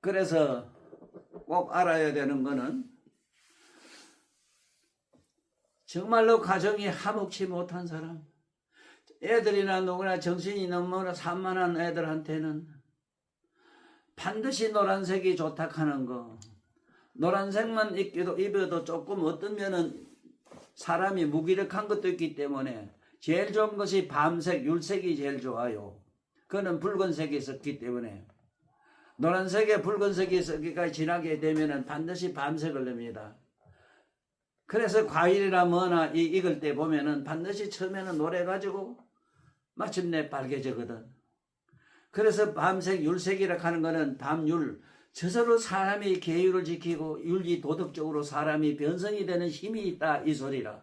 그래서 꼭 알아야 되는 거는 정말로 가정이 화목치 못한 사람, 애들이나 누구나 정신이 너무나 산만한 애들한테는 반드시 노란색이 좋다 하는 거. 노란색만 입기도, 입어도 조금 어떤 면은 사람이 무기력한 것도 있기 때문에 제일 좋은 것이 밤색, 율색이 제일 좋아요. 그거는 붉은색이 있었기 때문에. 노란색에 붉은색이 섞기까지 지나게 되면은 반드시 밤색을 냅니다. 그래서 과일이나 뭐나 이, 익을 때 보면은 반드시 처음에는 노래가지고 마침내 빨개지거든. 그래서 밤색 율색이라 하는 거는 밤율, 저절로 사람이 계율을 지키고 윤리 도덕적으로 사람이 변성이 되는 힘이 있다 이 소리라.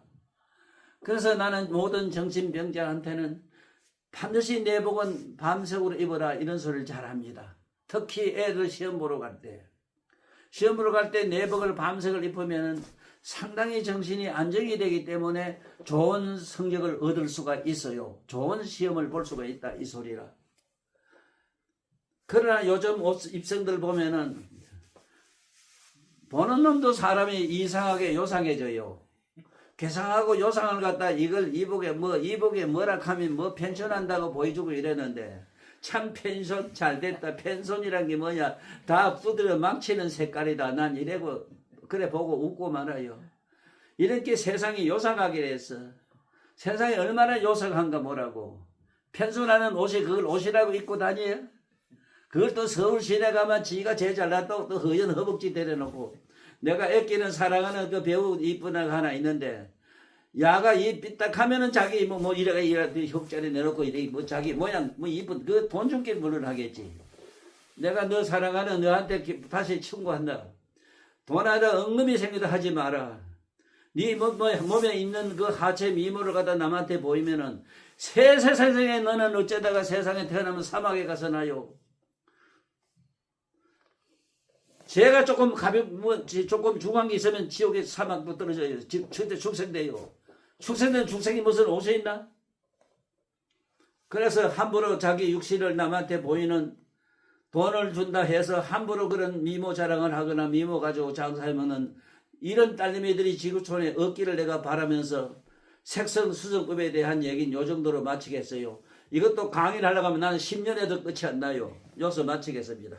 그래서 나는 모든 정신병자한테는 반드시 내복은 밤색으로 입어라 이런 소리를 잘합니다. 특히 애들 시험 보러 갈 때. 시험 보러 갈 때 내복을 밤색을 입으면은 상당히 정신이 안정이 되기 때문에 좋은 성적을 얻을 수가 있어요. 좋은 시험을 볼 수가 있다 이 소리라. 그러나 요즘 옷- 입생들 보면은 보는 놈도 사람이 이상하게 요상해져요. 개상하고 요상을 갖다 이걸 이복에 뭐 이복에 뭐라 하면 뭐 펜션한다고 보여주고 이랬는데 참 펜션 잘 됐다 펜션이란 게 뭐냐 다 두드려 망치는 색깔이다 난 이래고 그래 보고 웃고 말아요. 이렇게 세상이 요상하게 됐어. 세상이 얼마나 요상한가 뭐라고. 펜션하는 옷이 그걸 옷이라고 입고 다녀요? 그걸 또 서울 시내 가면 지가 제일 잘났다고 또 허연 허벅지 데려놓고 내가 애끼는 사랑하는 그 배우 이쁜 애가 하나 있는데 야가 이 삐딱하면은 자기 뭐 뭐 이래가 이래 혁자리 내놓고 이래 뭐 자기 모양 뭐 이쁜 그 돈 줄게 물론 하겠지. 내가 너 사랑하는 너한테 기- 다시 충고한다. 돈하다 엉금이 생기도 하지 마라. 네 뭐, 뭐, 몸에 있는 그 하체 미모를 갖다 남한테 보이면은 새 세상에 너는 어쩌다가 세상에 태어나면 사막에 가서 나요. 제가 조금 가볍, 뭐, 지- 조금 중한 게 있으면 지옥에 사막도 떨어져요. 지- 절대 축생돼요. 축생된 축생이 무슨 옷이 있나? 그래서 함부로 자기 육신을 남한테 보이는 돈을 준다 해서 함부로 그런 미모 자랑을 하거나 미모 가지고 장사하면은 이런 딸내미들이 지구촌에 없기를 내가 바라면서 색성 수정법에 대한 얘기는 요 정도로 마치겠어요. 이것도 강의를 하려고 하면 나는 10년에도 끝이 안 나요. 여기서 마치겠습니다.